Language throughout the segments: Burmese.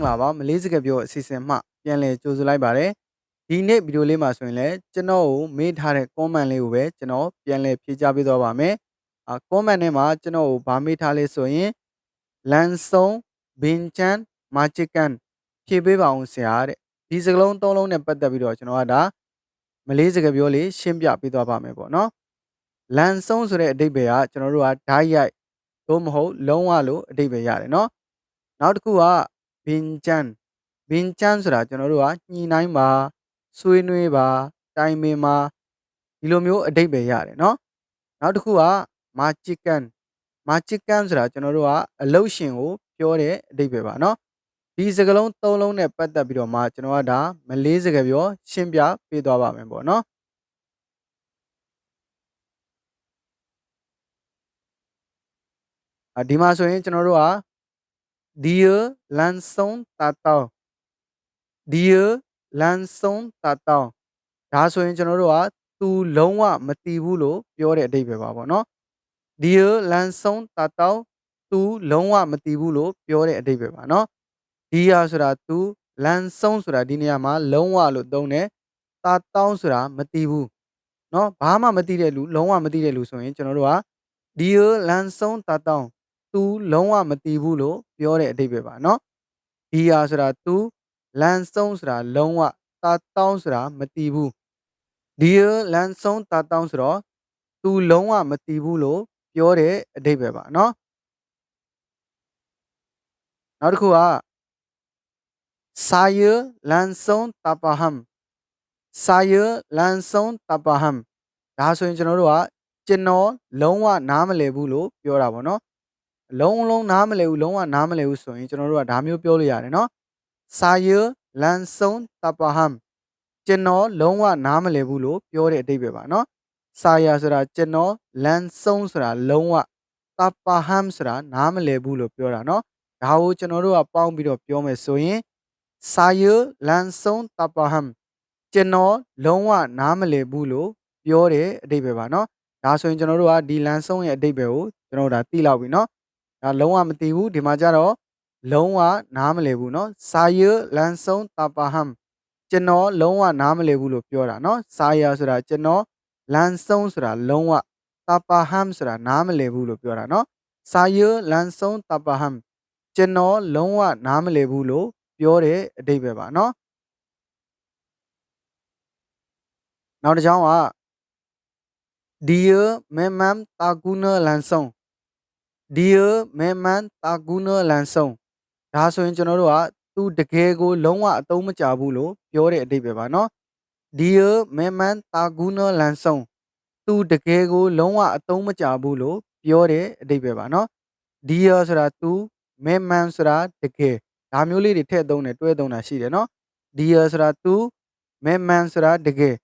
င်္ဂလာပါမလေးစကားပြောအစီအစဉ်မှပြန်လည်ကြိုဆိုလိုက်ပါတယ်ဒီနေ့ဗီဒီယိုလေးမှာဆိုရင်လည်းကျွန်တော်ကိုမေးထားတဲ့ comment လေးကိုပဲကျွန်တော်ပြန်လည်ဖြေကြားပေးသွားပါမယ်အာ comment ထဲမှာကျွန်တော်ကိုဗာမေးထားလေးဆိုရင်လန်ဆုံဘင်ချန်မာချီကန်ဖြေပေးပါအောင်ဆရာတဲ့ဒီစကလုံးသုံးလုံးနဲ့ပတ်သက်ပြီးတော့ကျွန်တော်ကဒါမလေးစကားပြောလေးရှင်းပြပေးသွားပါမယ်ပေါ့နော်လန်ဆုံဆိုတဲ့အဓိပ္ပာယ်ကကျွန်တော်တို့ကဓာတ်ရိုက်သို့မဟုတ် လုံးဝလို့အဓိပ္ပာယ်ရတယ်နော်နောက်တစ်ခုကဘ င်ချန်ဘင်ချန်ဆိုတာကျွန်တော်တို့ကညှိနှိုင်းပါဆွေးနွေးပါတိုင်ပင်ပါဒီလိုမျိုးအဓိပ္ပာယ်ရတယ်เนาะနောက်တစ်ခုကမာချီကန်မာချီကန်ဆိုတာကျွန်တော်တို့ကအလုတ်ရှင်ကိုပြောတဲ့အဓိပ္ပာယ်ပါเนาะဒီစကားလုံးသုံးလုံးနဲ့ပတ်သက်ပြီးတော့မှကျွန်တော်ကဒါမလေးစကားပြောရှင်းပြပေးသွားပါမယ်ပေါ့เนาะအဒီမှာဆိုရင်ကျွန်တော်တို့က Dear Lanson Tatao Dear Lanson Tatao ဒါဆိုရင်ကျွန်တော်တို့ကသူလုံးဝမတီးဘူးလို့ပြောတဲ့အဓိပ္ပာယ်ပါဗောနော် Dear Lanson Tatao သူလုံးဝမတီးဘူးလို့ပြောတဲ့အဓိပ္ပာယ်ပါနော် Dear ဆိုတာ तू Lanson ဆိုတာဒီနေရာမှာလုံးဝလို့သုံးတယ် Tatao ဆိုတာမတီးဘူးနော်ဘာမှမတီးတဲ့လူလုံးဝမတီးတဲ့လူဆိုရင်ကျွန်တော်တို့က Dear Lanson Tatao तू လုံးဝမတည်ဘူးလို့ပြောတဲ့အဓိပ္ပာယ်ပါเนาะ Dear ဆိုတာ तू လန်ဆုံးဆိုတာလုံးဝတာတောင်းဆိုတာမတည်ဘူး Dear လန်ဆုံးတာတောင်းဆိုတော့ तू လုံးဝမတည်ဘူးလို့ပြောတဲ့အဓိပ္ပာယ်ပါเนาะနောက်တစ်ခုကစာယလန်ဆုံးတပဟမ်စာယလန်ဆုံးတပဟမ်ဒါဆိုရင်ကျွန်တော်တို့ကကျွန်တော်လုံးဝနားမလည်ဘူးလို့ပြောတာပေါ့နော် လုံးလုံးနားမလည်ဘူးလုံးဝနားမလည်ဘူးဆိုရင်ကျွန်တော်တို့ကဒါမျိုးပြောလို့ရတယ်နော်စာယလန်ဆုံတပဟမ်ကျွန်တော်လုံးဝနားမလည်ဘူးလို့ပြောတဲ့အဓိပ္ပာယ်ပါနော်စာယာဆိုတာကျွန်တော်လန်ဆုံဆိုတာလုံးဝတပဟမ်ဆိုတာနားမလည်ဘူးလို့ပြောတာနော်ဒါကိုကျွန်တော်တို့ကပေါင်းပြီးတော့ပြောမယ်ဆိုရင်စာယလန်ဆုံတပဟမ်ကျွန်တော်လုံးဝနားမလည်ဘူးလို့ပြောတဲ့အဓိပ္ပာယ်ပါနော်ဒါဆိုရင်ကျွန်တော်တို့ကဒီလန်ဆုံရဲ့အဓိပ္ပာယ်ကိုကျွန်တော်တို့ဒါသိလောက်ပြီနော် ဒါလုံးဝမသိဘူးဒီမှာကျတော့လုံးဝနားမလည်ဘူးเนาะစာရလန်ဆုံးတပါဟမ်ကျွန်တော်လုံးဝနားမလည်ဘူးလို့ပြောတာเนาะစာရဆိုတာကျွန်တော်လန်ဆုံးဆိုတာလုံးဝတပါဟမ်ဆိုတာနားမလည်ဘူးလို့ပြောတာเนาะစာရလန်ဆုံးတပါဟမ်ကျွန်တော်လုံးဝနားမလည်ဘူးလို့ပြောတဲ့အဓိပ္ပာယ်ပါเนาะနောက်တစ်ကြောင်းက Dear Memam Taguna Lansong Dear Memam Taguna Lansong ဒါဆိုရင်ကျွန်တော်တို့ကသူတကယ်ကိုလုံးဝအသုံးမချဘူးလို့ပြောတဲ့အဓိပ္ပာယ်ပါနော် Dear Meman Taguna Lansong သူတကယ်ကိုလုံးဝအသုံးမချဘူးလို့ပြောတဲ့အဓိပ္ပာယ်ပါနော် Dear ဆိုတာသူ Meman ဆိုတာတကယ်ဒါမျိုးလေးတွေထည့်သုံးတယ်တွဲသုံးတာရှိတယ်နော် Dear ဆိုတာသူ Meman ဆိုတာတကယ်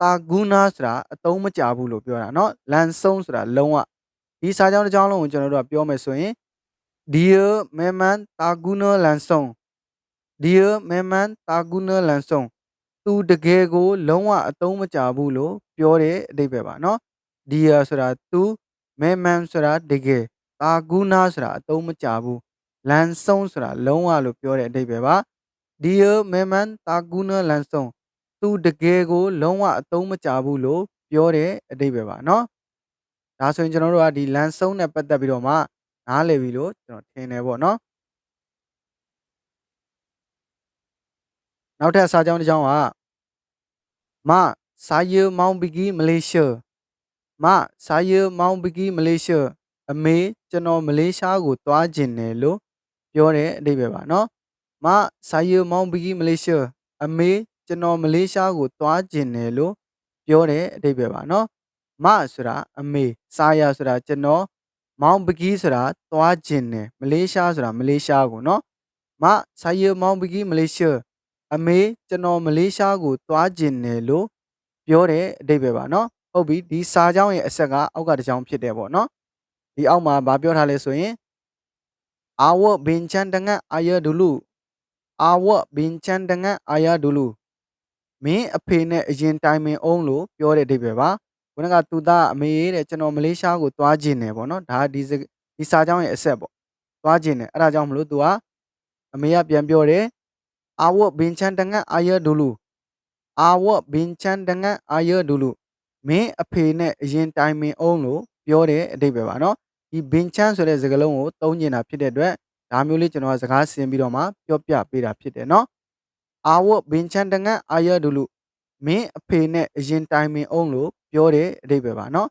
Taguna ဆိုတာအသုံးမချဘူးလို့ပြောတာနော် Lansong ဆိုတာလုံးဝ ဒီစာကြောင်းတစ်ကြောင်းလုံးကိုကျွန်တော်တို့ကပြောမယ်ဆိုရင် Dear Memang Taguna Lansong Dear Memang Taguna Lansong သူတကယ်ကိုလုံးဝအသုံးမချဘူးလို့ပြောတဲ့အဓိပ္ပာယ်ပါเนาะ Dear ဆိုတာသူ Memang ဆိုတာတကယ် Taguna ဆိုတာအသုံးမချဘူး Lansong ဆိုတာလုံးဝလို့ပြောတဲ့အဓိပ္ပာယ်ပါ Dear Memang Taguna Lansong သူတကယ်ကိုလုံးဝအသုံးမချဘူးလို့ပြောတဲ့အဓိပ္ပာယ်ပါเนาะ ဒါဆိုရင်ကျွန်တော်တို့ကဒီ Lansong နဲ့ပတ်သက်ပြီးတော့မှနားလည်ပြီလို့ကျွန်တော်ထင်တယ်ပေါ့နော်နောက်ထပ်စာကြောင်းတစ်ကြောင်းကမစာရမောင်ပကီမလေးရှားမစာရမောင်ပကီမလေးရှားအမေကျွန်တော်မလေးရှားကိုသွားကျင်တယ်လို့ပြောတဲ့အဓိပ္ပာယ်ပါနော်မစာရမောင်ပကီမလေးရှားအမေကျွန်တော်မလေးရှားကိုသွားကျင်တယ်လို့ပြောတဲ့အဓိပ္ပာယ်ပါနော် မဆိုတာအမေစာရဆိုတာကျွန်တော်မောင်ပကီးဆိုတာသွားကျင်တယ်မလေးရှားဆိုတာမလေးရှားကိုနော်မဆိုင်ရမောင်ပကီးမလေးရှားအမေကျွန်တော်မလေးရှားကိုသွားကျင်တယ်လို့ပြောတဲ့အဓိပ္ပာယ်ပါနော်ဟုတ်ပြီဒီစာကြောင်းရဲ့အဆက်ကအောက်ကတစ်ကြောင်းဖြစ်တယ်ပေါ့နော်ဒီအောက်မှာဗာပြောထားလဲဆိုရင်အာဝဘင်ချန်တငတ်အာယဒူလူအာဝဘင်ချန်တငတ်အာယဒူလူမင်းအဖေနဲ့အရင်တိုင်ပင်အောင်လို့ပြောတဲ့အဓိပ္ပာယ်ပါ ခုနကသူသားအမေတဲ့ကျွန်တော်မလေးရှားကိုသွားကျင်တယ်ပေါ့နော်ဒါဒီဒီစာကြောင်းရဲ့အဆက်ပေါ့သွားကျင်တယ်အဲ့ဒါကြောင့်မလို့ तू ကအမေကပြန်ပြောတယ်အာဝတ်ဘင်ချန်တငတ်အာရဒူလူအာဝတ်ဘင်ချန်တငတ်အာရဒူလူမင်းအဖေနဲ့အရင်တိုင်ပင်အောင်လို့ပြောတဲ့အတိတ်ပဲပါနော်ဒီဘင်ချန်ဆိုတဲ့စကားလုံးကိုသုံးကျင်တာဖြစ်တဲ့အတွက်ဒါမျိုးလေးကျွန်တော်ကစကားဆင်ပြီးတော့မှပြောပြပေးတာဖြစ်တယ်နော်အာဝတ်ဘင်ချန်တငတ်အာရဒူလူမင်းအဖေနဲ့အရင်တိုင်ပင်အောင်လို့ ပြောတဲ့အတိတ်ပဲပါနော်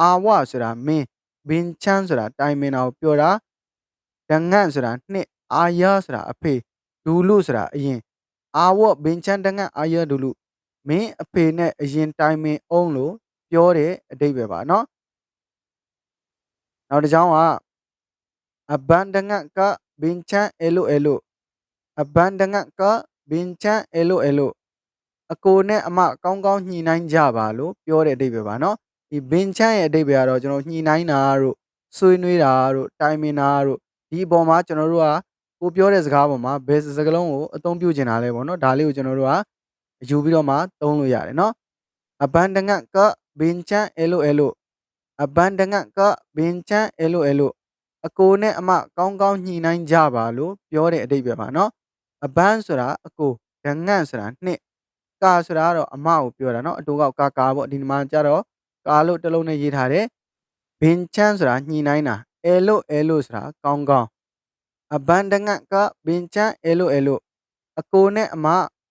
အာဝဆိုတာမင်းဘင်ချန်ဆိုတာတိုင်ပင်တာကိုပြောတာတငတ်ဆိုတာနှစ်အာရဆိုတာအဖေဒူလူဆိုတာအရင်အာဝတ်ဘင်ချန်တငတ်အာရဒူလူမင်းအဖေနဲ့အရင်တိုင်ပင်အောင်လို့ပြောတဲ့အတိတ်ပဲပါနော်နောက်တစ်ကြောင်းကအဘန်တငတ်ကဘင်ချန်အလိုအလိုအဘန်တငတ်ကဘင်ချန်အလိုအလို အကိုနဲ့အမကောင်းကောင်းညှိနှိုင်းကြပါလို့ပြောတဲ့အတိတ်ပဲပါနော်ဒီဘင်ချန်ရဲ့အတိတ်ပဲကတော့ကျွန်တော်ညှိနှိုင်းတာတို့ဆွေးနွေးတာတို့တိုင်ပင်တာတို့ဒီအပေါ်မှာကျွန်တော်တို့ကကိုပြောတဲ့စကားပေါ်မှာဘယ်စကားလုံးကိုအသုံးပြုကျင်တာလဲပေါ့နော်ဒါလေးကိုကျွန်တော်တို့ကယူပြီးတော့မှသုံးလို့ရတယ်နော်အဘန်တငတ်ကဘင်ချန်အလိုအလိုအဘန်တငတ်ကဘင်ချန်အလိုအလိုအကိုနဲ့အမကောင်းကောင်းညှိနှိုင်းကြပါလို့ပြောတဲ့အတိတ်ပဲပါနော်အဘန်ဆိုတာအကိုဒငတ်ဆိုတာနှစ် ကာဆိုတာကတော့အမကိုပြောတာနော်အတူကောက်ကာကာပေါ့ဒီမှာကျတော့ကာလို့တစ်လုံးနဲ့ရေးထားတယ်ဘင်ချန်ဆိုတာညှိနှိုင်းတာအဲလို့အဲလို့ဆိုတာကောင်းကောင်းအဘန်တငတ်ကဘင်ချန်အဲလို့အဲလို့အကိုနဲ့အမ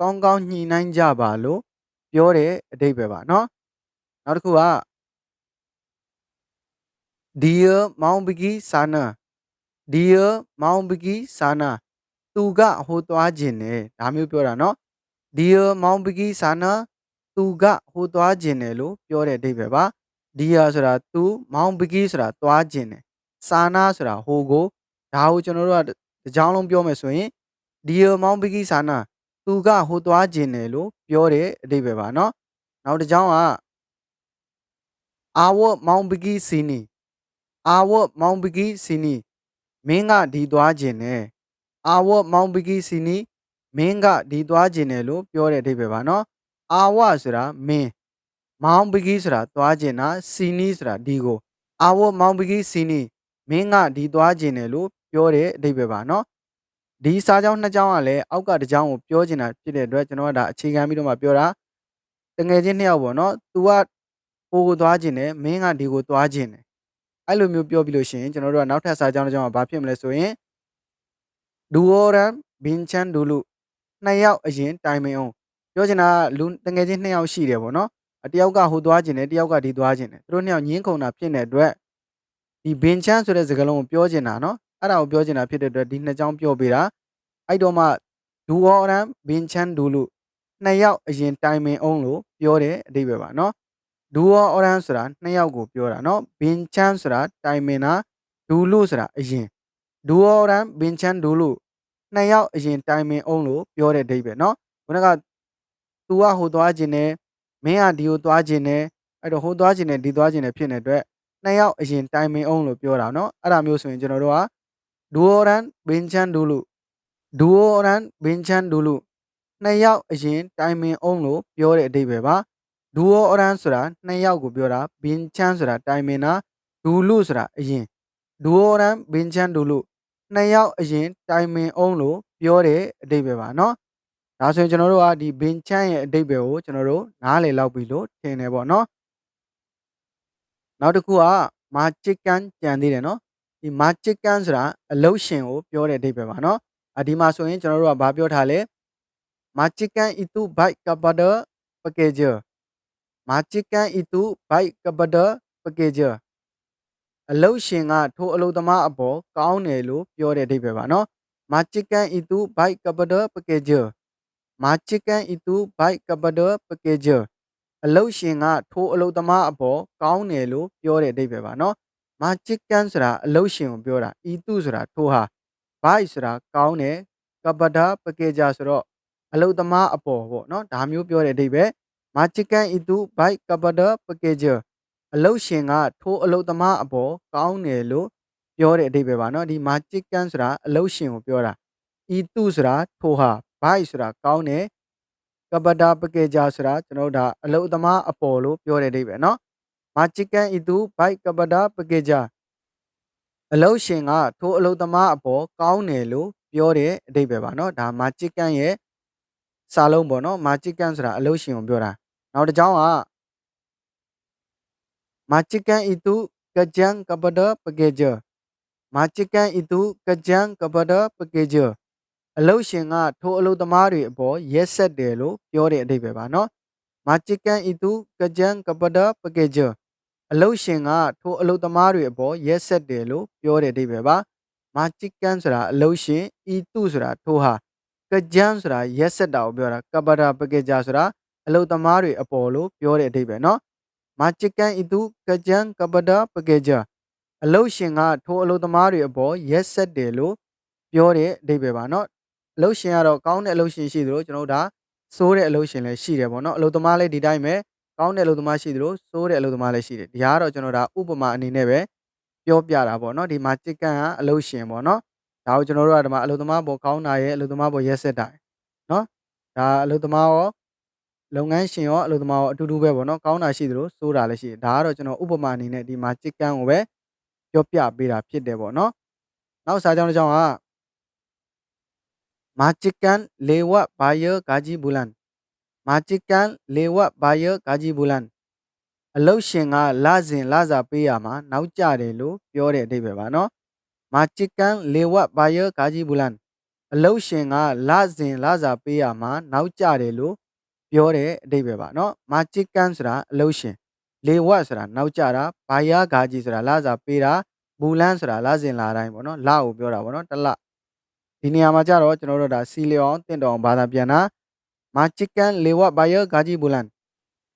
ကောင်းကောင်းညှိနှိုင်းကြပါလို့ပြောတဲ့အတိတ်ပဲပါနော်နောက်တစ်ခုက Dear မောင်ပကီဆာနာ Dear မောင်ပကီဆာနာသူကဟိုသွားခြင်းတယ်ဒါမျိုးပြောတာနော် Dear မောင်ပကီဆာနာသူကဟိုသွားခြင်းတယ်လို့ပြောတဲ့အဓိပ္ပာယ်ပါ Dear ဆိုတာသူမောင်ပကီဆိုတာသွားခြင်းတယ်ဆာနာဆိုတာဟိုကိုဒါကိုကျွန်တော်တို့ကတကြောင်လုံးပြောမယ်ဆိုရင် Dear မောင်ပကီဆာနာသူကဟိုသွားခြင်းတယ်လို့ပြောတဲ့အဓိပ္ပာယ်ပါနော်နောက်တစ်ကြောင်းကအာဝမောင်ပကီစီနီအာဝတ်မောင်ပကီစီနီမင်းကဒီသွားခြင်းနဲ့အာဝတ်မောင်ပကီစီနီ မင်းကဒီသွားခြင်းနဲ့လို့ပြောတဲ့အဓိပ္ပာယ်ပါနော်အာဝဆိုတာမင်းမောင်ပကီဆိုတာသွားခြင်းနာစီနီဆိုတာဒီကိုအာဝတ်မောင်ပကီစီနီမင်းကဒီသွားခြင်းနဲ့လို့ပြောတဲ့အဓိပ္ပာယ်ပါနော်ဒီစာကြောင်းနှစ်ကြောင်းကလည်းအောက်ကတစ်ကြောင်းကိုပြောချင်တာဖြစ်တဲ့အတွက်ကျွန်တော်ကဒါအခြေခံပြီးတော့မှပြောတာတငယ်ချင်းနှစ်ယောက်ပေါ့နော် तू ကဟိုကိုသွားခြင်းနဲ့မင်းကဒီကိုသွားခြင်းနဲ့အဲ့လိုမျိုးပြောပြီးလို့ရှိရင်ကျွန်တော်တို့ကနောက်ထပ်စာကြောင်းတစ်ကြောင်းကဘာဖြစ်မလဲဆိုရင်ဒူအိုရန်ဘင်ချန်ဒူလူ နှစ်ယောက်အရင်တိုင်ပင်အောင်ပြောချင်တာလူတငယ်ချင်းနှစ်ယောက်ရှိတယ်ဗောနော်အတယောက်ကဟိုသွားခြင်းတယ်တယောက်ကဒီသွားခြင်းတယ်သူတို့နှစ်ယောက်ညင်းခုန်တာဖြစ်နေတဲ့အတွက်ဒီဘင်ချမ်းဆိုတဲ့စကားလုံးကိုပြောချင်တာနော်အဲ့ဒါကိုပြောချင်တာဖြစ်တဲ့အတွက်ဒီနှစ်ချောင်းပြောပေးတာအဲ့တော့မှဒူအော်ရန်ဘင်ချမ်းဒူလို့နှစ်ယောက်အရင်တိုင်ပင်အောင်လို့ပြောတယ်အတိပဲပါနော်ဒူအော်ရန်ဆိုတာနှစ်ယောက်ကိုပြောတာနော်ဘင်ချမ်းဆိုတာတိုင်ပင်တာဒူလို့ဆိုတာအရင်ဒူအော်ရန်ဘင်ချမ်းဒူလို့ နှစ်ယောက်အရင်တိုင်မင်အောင်လို့ပြောတဲ့ဒိဗ္ဗေเนาะခုနက तू ကဟိုသွားခြင်းနဲ့မင်းကဒီကိုသွားခြင်းနဲ့အဲ့တော့ဟိုသွားခြင်းနဲ့ဒီသွားခြင်းနဲ့ဖြစ်နေတဲ့အတွက်နှစ်ယောက်အရင်တိုင်မင်အောင်လို့ပြောတာเนาะအဲ့ဒါမျိုးဆိုရင်ကျွန်တော်တို့ကဒူအော်ရန်ဘင်ချန်ဒူလူဒူအော်ရန်ဘင်ချန်ဒူလူနှစ်ယောက်အရင်တိုင်မင်အောင်လို့ပြောတဲ့အဓိပ္ပာယ်ပါဒူအောအရန်ဆိုတာနှစ်ယောက်ကိုပြောတာဘင်ချန်ဆိုတာတိုင်မင်တာဒူလူဆိုတာအရင်ဒူအောအရ န်ဘင်ချန်ဒူလူနှစ်ယောက်အရင်တိုင်မင်အောင်လို့ပြောတဲ့အတိတ်ပဲပါเนาะဒါဆိုရင်ကျွန်တော်တို့ကဒီဘင်ချန်ရဲ့အတိတ်ပဲကိုကျွန်တော်တို့နားလည်လောက်ပြီလို့ထင်တယ်ပေါ့เนาะနောက်တစ်ခုကမာချစ်ကန်ကြံသေးတယ်เนาะဒီမာချစ်ကန်ဆိုတာအလုတ်ရှင်ကိုပြောတဲ့အတိတ်ပဲပါเนาะအဒီမှာဆိုရင်ကျွန်တော်တို့ကဘာပြောထားလဲမာချစ်ကန် itu baik kepada pekerja Majikan itu baik kepada pekerja အလုတ်ရှင်ကထိုအလုတ်သမားအပေါ်ကောင်းတယ်လို့ပြောတဲ့အဓိပ္ပာယ်ပါနော် Majikan itu baik kepada pekerja Majikan itu baik kepada pekerja အလုတ်ရှင်ကထိုအလုတ်သမားအပေါ်ကောင်းတယ်လို့ပြောတဲ့အဓိပ္ပာယ်ပါနော် Majikan ဆိုတာအလုတ်ရှင်ကိုပြောတာ itu ဆိုတာထိုဟာ baik ဆိုတာကောင်းတယ် kepada pekerja ဆိုတော့အလုတ်သမားအပေါ်ပေါ့နော်ဒါမျိုးပြောတဲ့အဓိပ္ပာယ် Majikan itu baik kepada pekerja အလုတ်ရှင်ကထိုအလုတ်သမားအပေါ်ကောင်းတယ်လို့ပြောတဲ့အဓိပ္ပာယ်ပါနော်ဒီမှာချစ်ကန်ဆိုတာအလုတ်ရှင်ကိုပြောတာဤသူဆိုတာထိုဟာဘိုက်ဆိုတာကောင်းတယ်ကပတာပကေဂျာဆိုတာကျွန်တော်တို့ဒါအလုတ်သမားအပေါ်လို့ပြောတဲ့အဓိပ္ပာယ်နော်မာချစ်ကန်ဤသူဘိုက်ကပတာပကေဂျာအလုတ်ရှင်ကထိုအလုတ်သမားအပေါ်ကောင်းတယ်လို့ပြောတဲ့အဓိပ္ပာယ်ပါနော်ဒါမာချစ်ကန်ရဲ့စာလုံးပေါ့နော်မာချစ်ကန်ဆိုတာအလုတ်ရှင်ကိုပြောတာနောက်တစ်ကြောင်းက Majikan itu kejam kepada pekerja. Majikan itu kejam kepada pekerja. အလုတ်ရှင်ကထိုအလုတ်သမားတွေအပေါ်ရက်ဆက်တယ်လို့ပြောတဲ့အဓိပ္ပာယ်ပါနော်။ Majikan itu kejam kepada pekerja. အလုတ်ရှင်ကထိုအလုတ်သမားတွေအပေါ်ရက်ဆက်တယ်လို့ပြောတဲ့အဓိပ္ပာယ်ပါ။ Majikan ဆိုတာအလုတ်ရှင်၊ itu ဆိုတာထိုဟာ၊ kejam ဆိုတာရက်ဆက်တာကိုပြောတာ။ kepada pekerja ဆိုတာအလုတ်သမားတွေအပေါ်လို့ပြောတဲ့အဓိပ္ပာယ်နော် မာချစ်ကန်ဤသူကကြမ်းကပဒါပကေဂျာအလုတ်ရှင်ကထိုအလုတ်သမားတွေအပေါ်ရက်ဆက်တယ်လို့ပြောတဲ့အဓိပ္ပာယ်ပါနော်အလုတ်ရှင်ကတော့ကောင်းတဲ့အလုတ်ရှင်ရှိသလိုကျွန်တော်တို့ဒါစိုးတဲ့အလုတ်ရှင်လည်းရှိတယ်ပေါ့နော်အလုတ်သမားလည်းဒီတိုင်းပဲကောင်းတဲ့အလုတ်သမားရှိသလိုစိုးတဲ့အလုတ်သမားလည်းရှိတယ်ဒီဟာကတော့ကျွန်တော်ဒါဥပမာအနေနဲ့ပဲပြောပြတာပေါ့နော်ဒီမာချစ်ကန်ကအလုတ်ရှင်ပေါ့နော်ဒါကိုကျွန်တော်တို့ကဒီမှာအလုသမားပေါ်ကောင်းတာရဲ့အလုသမားပေါ်ရက်ဆက်တာရဲ့နော်ဒါအလုသမားရော လုပ်ငန်းရှင်ရောအလုသမားရောအတူတူပဲပေါ့နော်ကောင်းတာရှိသလိုဆိုးတာလည်းရှိတယ်ဒါကတော့ကျွန်တော်ဥပမာအနေနဲ့ဒီမှာချစ်ကန်းကိုပဲပြောပြပေးတာဖြစ်တယ်ပေါ့နော်နောက်စာကြောင်းတစ်ကြောင်းကမာချစ်ကန်လေဝတ်ဘာယဂါဂျီဘူလန်မာချစ်ကန်လေဝတ်ဘာယဂါဂျီဘူလန်အလုတ်ရှင်ကလစဉ်လစာပေးရမှာနောက်ကျတယ်လို့ပြောတဲ့အဓိပ္ပာယ်ပါနော်မာချစ်ကန်လေဝတ်ဘာယဂါဂျီဘူလန်အလုတ်ရှင်ကလစဉ်လစာပေးရမှာနောက်ကျတယ်လို့ ပြောတဲ့အဓိပ္ပာယ်ပါเนาะမာချစ်ကန်ဆိုတာအလုတ်ရှင်လေဝတ်ဆိုတာနောက်ကျတာဘာယဂါဂျီဆိုတာလစာပေးတာဘူလန်ဆိုတာလစဉ်လာတိုင်းပေါ့เนาะလကိုပြောတာပေါ့เนาะတစ်လဒီနေရာမှာကြတော့ကျွန်တော်တို့ဒါစီလျောင်တင့်တော်ဘာသာပြန်တာမာချစ်ကန်လေဝတ်ဘာယဂါဂျီဘူလန်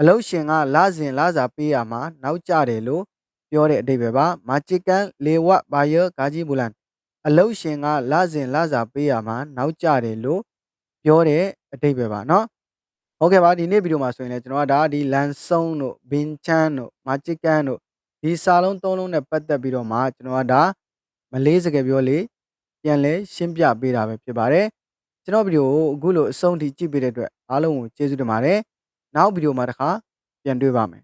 အလုတ်ရှင်ကလစဉ်လစာပေးရမှာနောက်ကျတယ်လို့ပြောတဲ့အဓိပ္ပာယ်ပါမာချစ်ကန်လေဝတ်ဘာယဂါဂျီဘူလန်အလုတ်ရှင်ကလစဉ်လစာပေးရမှာနောက်ကျတယ်လို့ပြောတဲ့အဓိပ္ပာယ်ပါเ นาะဟုတ်ကဲ့ပါဒီနေ့ဗီဒီယိုမှာဆိုရင်လည်းကျွန်တော်ကဒါဒီလန်ဆုံတို့ဘင်ချန်တို့မာချစ်ကန်တို့ဒီစာလုံးသုံးလုံးနဲ့ပတ်သက်ပြီးတော့မှကျွန်တော်ကဒါမလေးစကားပြောလေးပြန်လဲရှင်းပြပေးတာပဲဖြစ်ပါတယ်ကျွန်တော်ဗီဒီယိုကိုအခုလိုအဆုံးထိကြည့်ပေးတဲ့အတွက်အားလုံးကိုကျေးဇူးတင်ပါတယ်နောက်ဗီဒီယိုမှာတစ်ခါပြန်တွေ့ပါမယ်